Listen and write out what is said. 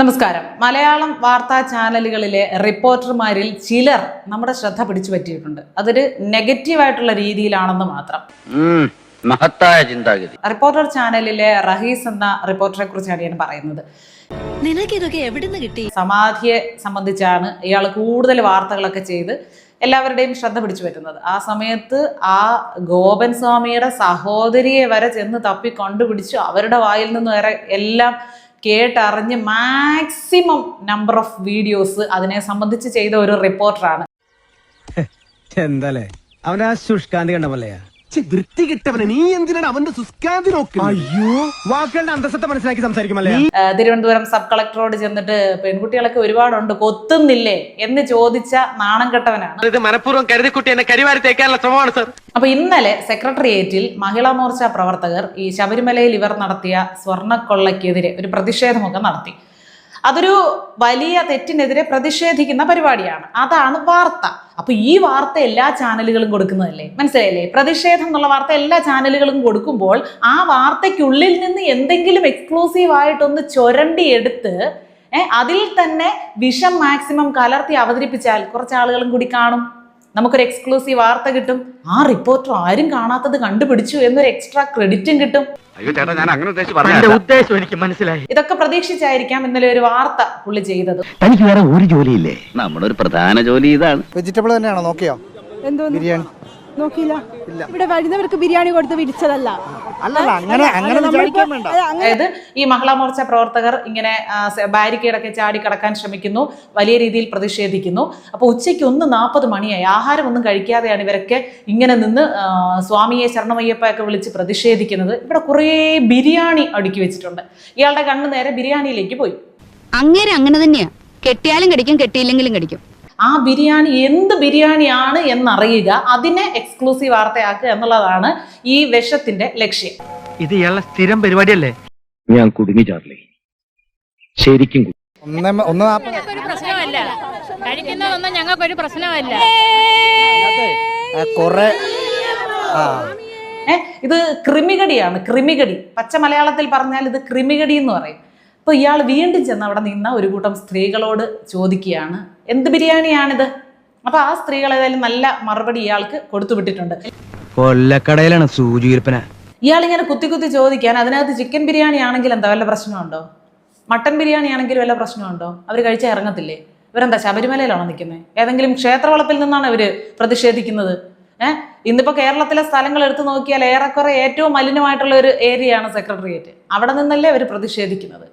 നമസ്കാരം. മലയാളം വാർത്താ ചാനലുകളിലെ റിപ്പോർട്ടർമാരിൽ ചിലർ നമ്മുടെ ശ്രദ്ധ പിടിച്ചു പറ്റിയിട്ടുണ്ട്. അതൊരു നെഗറ്റീവായിട്ടുള്ള രീതിയിലാണെന്ന് മാത്രം. മഹത്തായ ചിന്താഗതി. റിപ്പോർട്ടർ ചാനലിലെ റഹീസ് എന്ന റിപ്പോർട്ടറെ കുറിച്ചാണ് ഞാൻ പറയുന്നത്. നിനക്കിതൊക്കെ എവിടുന്ന് കിട്ടി? സമാധിയെ സംബന്ധിച്ചാണ് ഇയാൾ കൂടുതൽ വാർത്തകളൊക്കെ ചെയ്ത് എല്ലാവരുടെയും ശ്രദ്ധ പിടിച്ചു പറ്റുന്നത്. ആ സമയത്ത് ആ ഗോപൻ സ്വാമിയുടെ സഹോദരിയെ വരെ ചെന്ന് തപ്പി കണ്ടുപിടിച്ചു അവരുടെ വായിൽ നിന്ന് വരെ എല്ലാം കേട്ടറിഞ്ഞ് മാക്സിമം നമ്പർ ഓഫ് വീഡിയോസ് അതിനെ സംബന്ധിച്ച് ചെയ്ത ഒരു റിപ്പോർട്ടറാണ് എന്താ അവനാ ശുഷ്കാന്തി കണ്ട പോലെയാ വൃത്തി കിട്ടവനെ നീ എന്തിനാണ് അവന്റെ സുസ്കാന്തി നോക്കുന്നത്? അയ്യോ. വാക്കുകളുടെ അന്തസ്സത്തെ മനസ്സിലാക്കി സംസാരിക്കുമല്ലേ? ആ, തിരുവനന്തപുരം സബ് കളക്ടറോട് ചെന്നിട്ട് പെൺകുട്ടികളൊക്കെ ഒരുപാടുണ്ട് കൊത്തുന്നില്ലേ എന്ന് ചോദിച്ച നാണം കെട്ടവനാണ്. ഇത് മനഃപൂർവം കരുതിക്കുട്ടി എന്നെ കരിവാരി തേക്കാനുള്ള ശ്രമമാണ് സർ. അപ്പൊ ഇന്നലെ സെക്രട്ടേറിയറ്റിൽ മഹിളാ മോർച്ച പ്രവർത്തകർ ഈ ശബരിമലയിൽ ഇവർ നടത്തിയ സ്വർണക്കൊള്ളയ്ക്കെതിരെ ഒരു പ്രതിഷേധമൊക്കെ നടത്തി. അതൊരു വലിയ തെറ്റിനെതിരെ പ്രതിഷേധിക്കുന്ന പരിപാടിയാണ്. അതാണ് വാർത്ത. അപ്പൊ ഈ വാർത്ത എല്ലാ ചാനലുകളും കൊടുക്കുന്നതല്ലേ? മനസ്സിലായില്ലേ? പ്രതിഷേധം എന്നുള്ള വാർത്ത എല്ലാ ചാനലുകളും കൊടുക്കുമ്പോൾ ആ വാർത്തയ്ക്കുള്ളിൽ നിന്ന് എന്തെങ്കിലും എക്സ്ക്ലൂസീവ് ആയിട്ടൊന്ന് ചൊരണ്ടി എടുത്ത് അതിൽ തന്നെ വിഷം മാക്സിമം കലർത്തി അവതരിപ്പിച്ചാൽ കുറച്ച് ആളുകളും കൂടി കാണും. നമുക്കൊരു എക്സ്ക്ലൂസീവ് വാർത്ത കിട്ടും. ആ റിപ്പോർട്ടർ ആരും കാണാത്തത് കണ്ടുപിടിച്ചു എന്നൊരു എക്സ്ട്രാ ക്രെഡിറ്റും കിട്ടും. അയ്യോ ചേട്ടാ ഞാൻ അങ്ങനെ ഉദ്ദേശിച്ച് എന്റെ ഉദ്ദേശം എനിക്ക് മനസ്സിലായി. ഇതൊക്കെ പ്രതീക്ഷിച്ചായിരിക്കാം ഇന്നലെ ഒരു വാർത്ത പുള്ളി ചെയ്തത്. തനിക്ക് വേറെ ഒരു ജോലിയില്ലേ? നമ്മുടെ ഒരു പ്രധാന ജോലി ഇതാണ്. വെജിറ്റബിൾ തന്നെയാണോ? നോക്കിയോ? എന്തോ ബിരിയാണി. നോക്കിയില്ല. ഇവിടെ വരുന്നവർക്ക് ബിരിയാണി കൊടുത്ത് വിരിച്ചതല്ല. അല്ലല്ല അങ്ങനെ അങ്ങനെ അതായത് ഈ മഹിളാ മോർച്ച പ്രവർത്തകർ ഇങ്ങനെ ബാരിക്കേടൊക്കെ ചാടി കടക്കാൻ ശ്രമിക്കുന്നു വലിയ രീതിയിൽ പ്രതിഷേധിക്കുന്നു. അപ്പോൾ ഉച്ചയ്ക്ക് ഒന്ന് നാൽപ്പത് മണിയായി. ആഹാരമൊന്നും കഴിക്കാതെയാണ് ഇവരൊക്കെ ഇങ്ങനെ നിന്ന് സ്വാമിയെ ശരണമയ്യപ്പയൊക്കെ വിളിച്ച് പ്രതിഷേധിക്കുന്നത്. ഇവിടെ കുറേ ബിരിയാണി അടുക്കി വെച്ചിട്ടുണ്ട്. ഇയാളുടെ കണ്ണ് നേരെ ബിരിയാണിയിലേക്ക് പോയി. അങ്ങനെ അങ്ങനെ തന്നെയാ. കെട്ടിയാലും കടിക്കും കെട്ടിയില്ലെങ്കിലും കടിക്കും. ആ ബിരിയാണി എന്ത് ബിരിയാണിയാണ് എന്നറിയുക. അതിനെ എക്സ്ക്ലൂസീവ് വാർത്തയാക്കുക എന്നുള്ളതാണ് ഈ വിഷത്തിന്റെ ലക്ഷ്യം. ഇത് ഇയാളെ സ്ഥിരം പരിപാടിയല്ലേ? ഞാൻ കുടുങ്ങി ചാർലി. ശരിക്കും പ്രശ്നമല്ല. കഴിക്കുന്നതൊന്നും ഞങ്ങൾക്കൊരു പ്രശ്നമല്ല. കുറെ ഇത് ക്രിമികടിയാണ്. ക്രിമികടി. പച്ച മലയാളത്തിൽ പറഞ്ഞാൽ ഇത് ക്രിമികടി എന്ന് പറയും. അപ്പോൾ ഇയാൾ വീണ്ടും ചെന്ന് അവിടെ നിന്ന ഒരു കൂട്ടം സ്ത്രീകളോട് ചോദിക്കുകയാണ് എന്ത് ബിരിയാണിയാണിത്? അപ്പോൾ ആ സ്ത്രീകൾ ഏതായാലും നല്ല മറുപടി ഇയാൾക്ക് കൊടുത്തു വിട്ടിട്ടുണ്ട്. കൊല്ലക്കടയിലാണ് സൂചി വിൽപ്പന. ഇയാൾ ഇങ്ങനെ കുത്തി കുത്തി ചോദിക്കാൻ അതിനകത്ത് ചിക്കൻ ബിരിയാണി ആണെങ്കിൽ എന്താ വല്ല പ്രശ്നമുണ്ടോ? മട്ടൻ ബിരിയാണി ആണെങ്കിലും വല്ല പ്രശ്നമുണ്ടോ? അവർ കഴിച്ച ഇറങ്ങത്തില്ലേ? ഇവരെന്താ ശബരിമലയിലാണോ നിൽക്കുന്നത് ഏതെങ്കിലും ക്ഷേത്രവളപ്പിൽ നിന്നാണ് ഇവർ പ്രതിഷേധിക്കുന്നത്. ഏഹ് ഇന്നിപ്പോൾ കേരളത്തിലെ സ്ഥലങ്ങൾ എടുത്തു നോക്കിയാൽ ഏറെക്കുറെ ഏറ്റവും മലിനമായിട്ടുള്ള ഒരു ഏരിയയാണ് സെക്രട്ടേറിയറ്റ്. അവിടെ നിന്നല്ലേ അവർ പ്രതിഷേധിക്കുന്നത്.